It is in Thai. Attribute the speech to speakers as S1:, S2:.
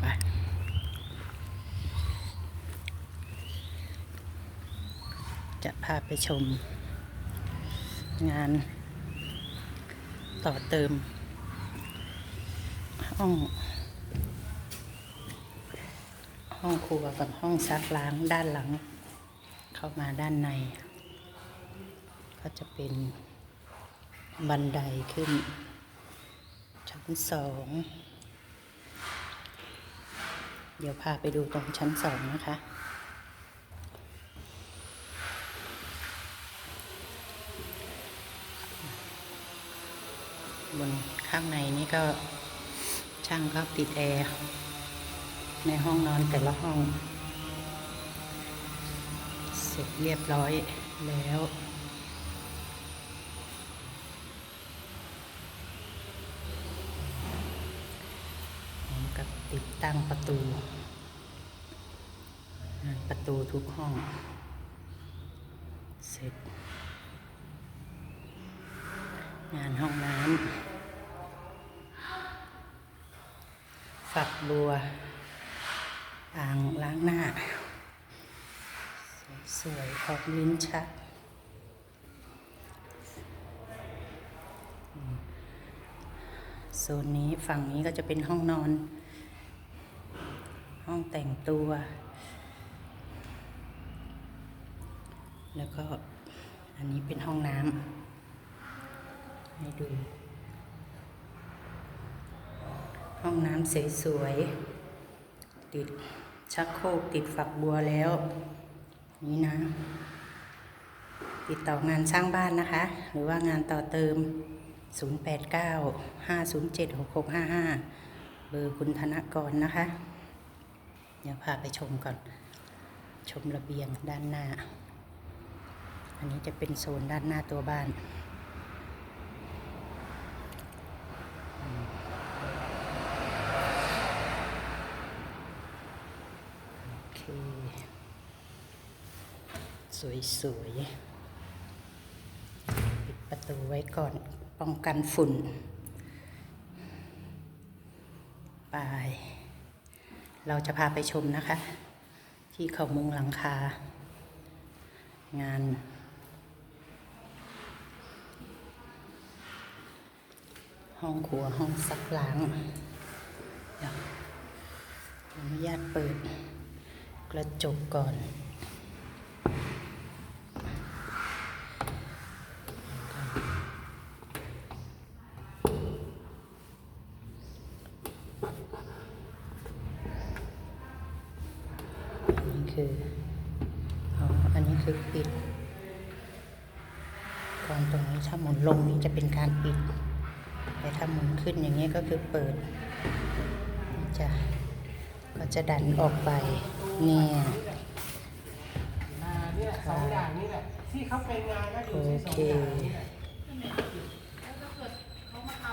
S1: ไปจะพาไปชม งาน ต่อเติมห้อง ห้องครัวกับห้องซักล้างด้านหลัง เข้ามาด้านใน ก็จะเป็นบันไดขึ้น ชั้นสอง ดี๋ยวพาไปดูตรงชั้นสองนะคะ บนข้างในนี่ก็ช่างก็ติดแอร์ ในห้องนอนแต่ละห้อง เสร็จเรียบร้อยแล้ว พร้อม กับติดตั้งประตูงานประตูทุกห้อง เสร็จ งานห้องน้ำฝักบัวอ่างล้างหน้า สวยๆออกลิ้นชักโซนนี้ฝั่งนี้ก็จะเป็นห้องนอน แต่งตัว แล้วก็อันนี้เป็นห้องน้ำให้ดู ห้องน้ำสวยๆ ติดชักโครกติดฝักบัวแล้ว นี่นะ ติดต่องานสร้างบ้านนะคะ หรือว่างานต่อเติม 089 507 6655 เบอร์คุณธนกรนะคะ เดี๋ยวพาไปชมก่อน ชมระเบียงด้านหน้า อันนี้จะเป็นโซนด้านหน้าตัวบ้านโอเคสวยๆ ปิดประตูไว้ก่อนป้องกันฝุ่น ไป เราจะพาไปชมนะคะ ที่เขามุงหลังคา งาน ห้องครัวห้องซักล้างเดี๋ยวขออนุญาตเปิดกระจกก่อน นนี้คืออ๋ออันนี้คือปิดก่อนตรงนี้ถ้าหมุนลงนี่จะเป็นการปิด แต่ถ้าหมุนขึ้นอย่างนี้ยก็คือเปิดจะก็จะดันออกไปเนี่ย
S2: อ่าเนี่ยสองอย่างนี้แหละที่เขาเป็นงานก็อ
S1: โอยู่
S2: ที่สอ
S1: เค